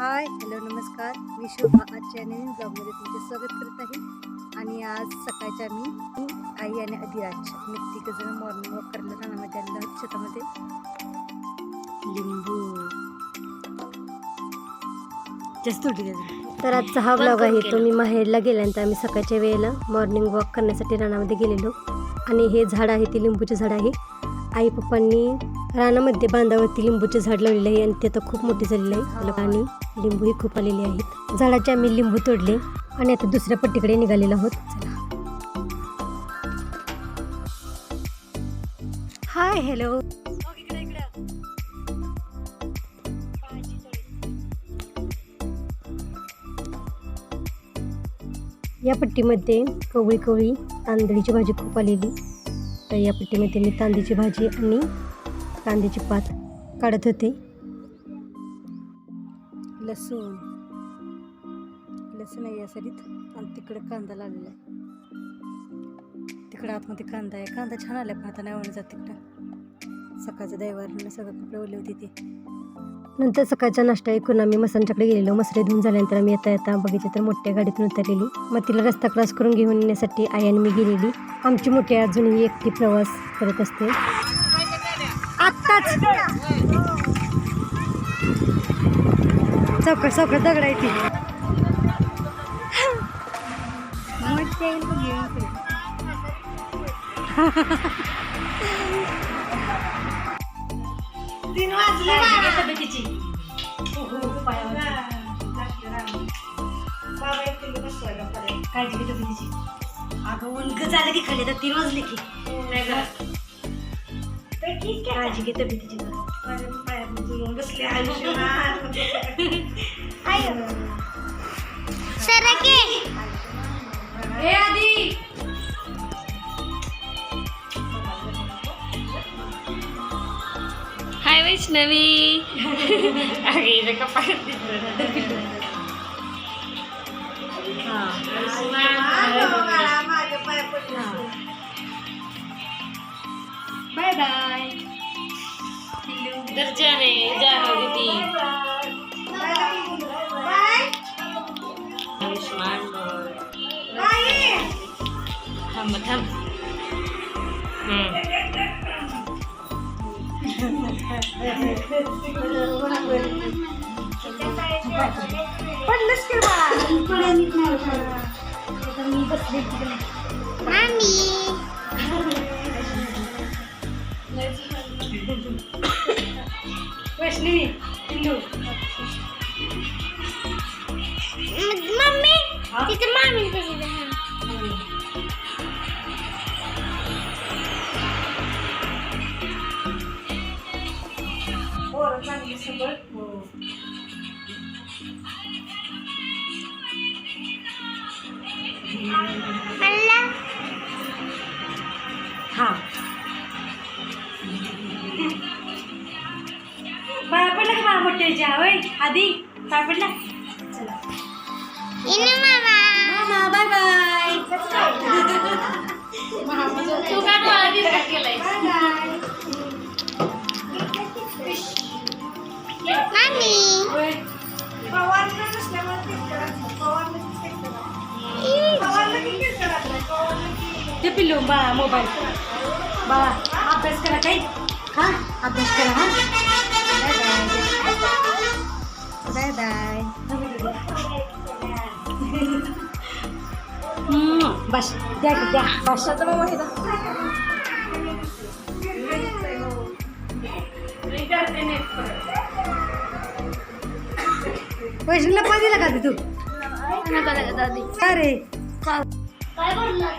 Hi hello नमस्कार. मी शोभा आजच्या नवीन ब्लॉगमध्ये तुमचे स्वागत करत आहे. आणि आज सकाळच्या मी आई आणि अधिराज मी तिघं मॉर्निंग वॉक करायला रानामध्ये आलेलो शेतामध्ये. लिंबू. जास्त. तर आजचा हा ब्लॉग आहे तो मी माहेरला गेल्यानंतर आम्ही सकाळच्या वेळेला मॉर्निंग वॉक करण्यासाठी रानामध्ये गेलेलो. आणि हे झाड आहे ते लिंबूचे झाड आहे. आई पप्पांनी रानामध्ये बांधावरती लिंबूचे झाड लावलेले आहे आणि ते आता खूप मोठे झालेले आहे. आणि लिंबूही खूप आलेले आहेत. झाडाचे आम्ही लिंबू तोडले आणि आता दुसऱ्या पट्टीकडे निघालेलो आहोत. हाय हॅलो या पट्टीमध्ये कवळी कवळी तांदळीची भाजी खूप आलेली. तर या पट्टीमध्ये मी तांदळीची भाजी आणि कांद्याची पात काढत होते. लसूण. लसूण आहे या सरीत आणि तिकडे कांदा लावलेला आहे. तिकडं आतमध्ये कांदा आहे. कांदा छान आला पण आता नाही ओढलं जात तिकडं. सकाळचं दैवारीनं सगळं कपडे ओले होते ते. नंतर सकाळचा नाश्ता ऐकून आम्ही मसांच्याकडे गेलेलो. मसरे धुवून झाल्यानंतर आम्ही येता येता बघितलं तर मोठ्या गाडीतून उतरलेली. मग तिला रस्ता क्रॉस करून घेऊन येण्यासाठी आई आणि मी गेलेली. आमची मोठी अजूनही एकटी प्रवास करत असते. आत्ताच चौकट चौकट दगड आहे ती येईल. तीन वाजले तब्येतीची काळजी घे तब्येतीची अगं उलग झालं की खाली तर तीन वाजले की काळजी घे तब्येतीची बसले ए आधी हाय वैष्णवी बाय. दर्जाने जाणव ती आयुष्मान थांब हम्म. पडलंच की बा मी बसले तिकडे. वैष्णवी हिंदू मम्मी हा? तिथे मामी कशी हो चांगली सगळं हो मला मोठ्याच्या होय आधी पाया पडला चला इने मामा. मामा बाय बाय तू काय डोळा दिसत केलाय? मामी. ते पिल्लू बाळा मोबाईल. बाळा अभ्यास करा काही हा अभ्यास करा हा. बाय बाय बस द्या की, द्या बस वैष्णवीला पाणी दिला का तू अरे काय बोलला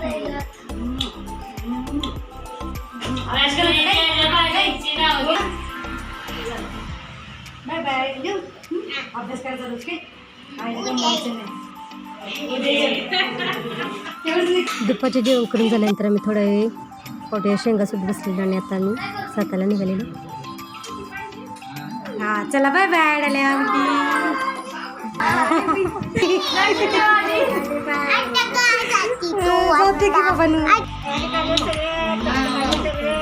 बाय बाय येऊ अभ्यास करायचा रोज काय आईला दमवायचं नाही तेवढंच नाही. दुपारचे जेवण करून झाल्यानंतर आम्ही थोडा वेळ पोट्या शेंगासोबत बसलेलो आणि आता आम्ही साताला निघालेलो हा चला बाय बाय डाल्या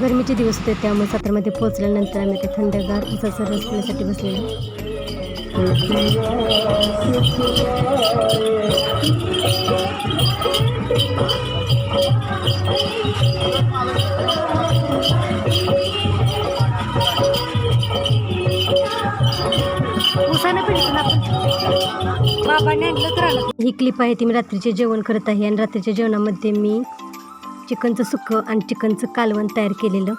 गरमीचे दिवस होते त्यामुळे सातारमध्ये पोहोचल्यानंतर आम्ही त्या थंडगार उसाचा रस पिण्यासाठी बसलेलो. ही क्लिप आहे ती मी रात्रीचे जेवण करत आहे आणि रात्रीच्या जेवणामध्ये मी चिकनचं सुक्कं आणि चिकनचं कालवण तयार केलेलं.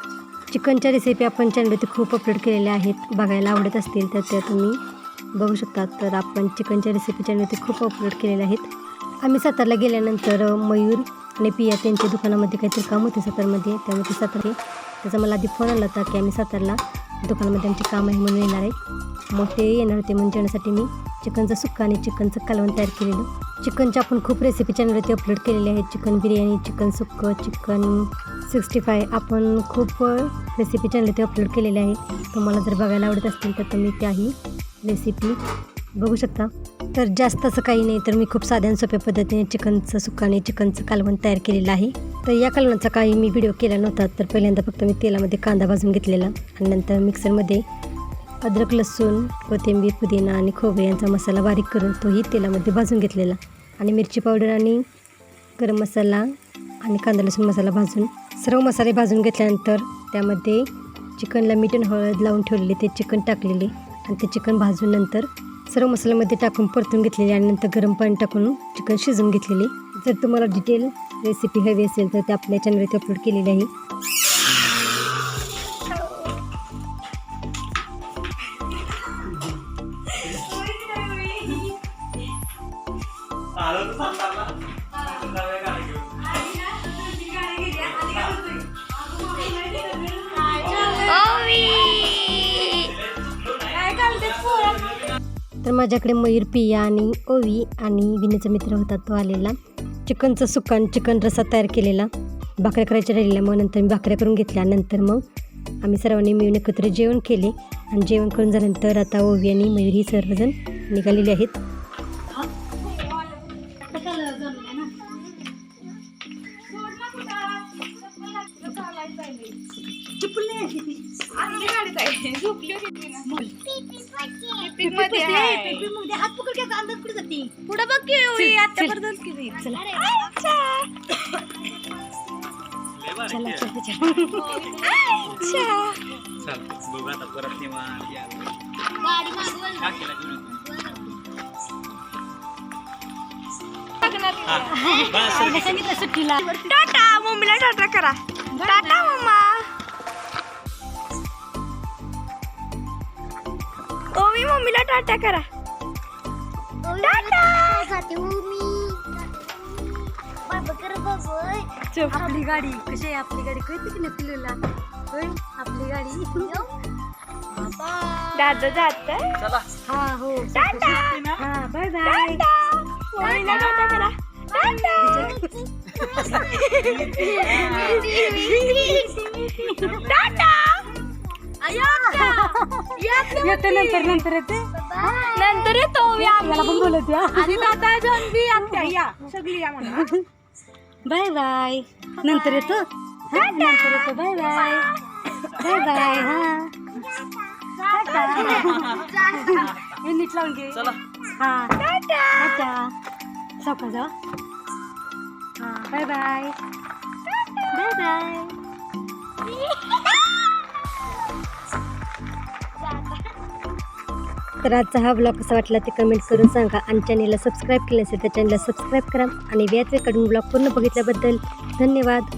चिकनच्या रेसिपी आपण चॅनलवरती खूप अपलोड केलेल्या आहेत. बघायला आवडत असतील तर त्या तुम्ही बघू शकता तर आपण चिकनच्या रेसिपी चॅनलवरती खूप अपलोड केलेल्या आहेत. आम्ही सातारला गेल्यानंतर मयूर आणि पिया त्यांच्या दुकानामध्ये काहीतरी काम होते सातारमध्ये. त्यामुळे ते सातारा त्याचा मला आधी फोन आला होता की आम्ही सातारला दुकानामध्ये आमची काम आहे म्हणून येणार आहे मग ते येणार होते म्हणून जेवणासाठी मी चिकनचं सुक्का आणि चिकनचं कालवण तयार केलेलं. चिकनच्या आपण खूप रेसिपी चॅनलवरती अपलोड केलेले आहेत. चिकन बिर्याणी चिकन सुक्कं चिकन सिक्स्टी फाय आपण खूप रेसिपी चॅनलवरती अपलोड केलेले आहेत तुम्हाला जर बघायला आवडत असतील तर तुम्ही त्याही रेसिपी बघू शकता. तर जास्त असं काही नाही तर मी खूप साध्या सोप्या पद्धतीने चिकनचं सुक्का आणि चिकनचं कालवण तयार केलेलं आहे. तर या कालवणाचा काही मी व्हिडिओ केला नव्हता तर पहिल्यांदा फक्त मी तेलामध्ये कांदा भाजून घेतलेला आणि नंतर मिक्सरमध्ये अद्रक लसूण कोथिंबीर पुदिना आणि खोबरे यांचा मसाला बारीक करून तोही तेलामध्ये भाजून घेतलेला. आणि मिरची पावडर आणि गरम मसाला आणि कांदा लसूण मसाला भाजून सर्व मसाले भाजून घेतल्यानंतर त्यामध्ये चिकनला मीठ आणि हळद लावून ठेवलेले ते चिकन टाकलेले आणि ते चिकन भाजून नंतर सर्व मसाल्यामध्ये टाकून परतून घेतलेले आणि नंतर गरम पाणी टाकून चिकन शिजवून घेतलेले. जर तुम्हाला डिटेल रेसिपी हवी असेल तर ते आपल्या चॅनलवरती अपलोड केलेली आहे. तर माझ्याकडे मयूर पिया आणि ओवी आणि विनूचा मित्र होता तो आलेला. चिकनचं सुकान चिकन रसा तयार केलेला. भाकऱ्या करायच्या राहिलेल्या मग नंतर मी भाकऱ्या करून घेतल्या. नंतर मग आम्ही सर्वांनी मिळून एकत्र जेवण केले. आणि जेवण करून झाल्यानंतर आता ओवी आणि मयूर ही सर्वजण निघालेली आहेत. हात पकड घ्यायचा अंदाज कुठे जाते? पुढं बघ की एवढी आतापर्यंत किती चला. चला चला चल बघू आता परत निवांत या. काकीला घेऊन येतो. हा, बस, सर. सांगितलं सुट्टीला. टाटा मम्मीला टाटा करा. टाटा मम्मा. मम्मीला टाटा करा. हो आपली गाडी. कशी आहे आपली गाडी? कळते की नाही पिलूला? होय आपली गाडी. दादा जात हा हो. हा बाय बाय. मम्मीला टाटा! करा. टाटा! येते नंतर नंतर येते. नंतर येतो. याला पण बोलत या आणि दादा जानवी आत्या या. सगळी या म्हणा. Bye bye. नंतर येतो. हा, नंतर येतो. Bye bye. बाय. बाय हा. हे नीट लावून घे. हा. टाटा. सावका जा. हा. Bye bye. Bye bye. तर आजचा हा ब्लॉग कसा वाटला ते कमेंट करून सांगा आणि चॅनलला सबस्क्राईब केलं असेल तर चॅनलला सबस्क्राईब करा आणि व्याज काढून ब्लॉग पूर्ण बघितल्याबद्दल धन्यवाद.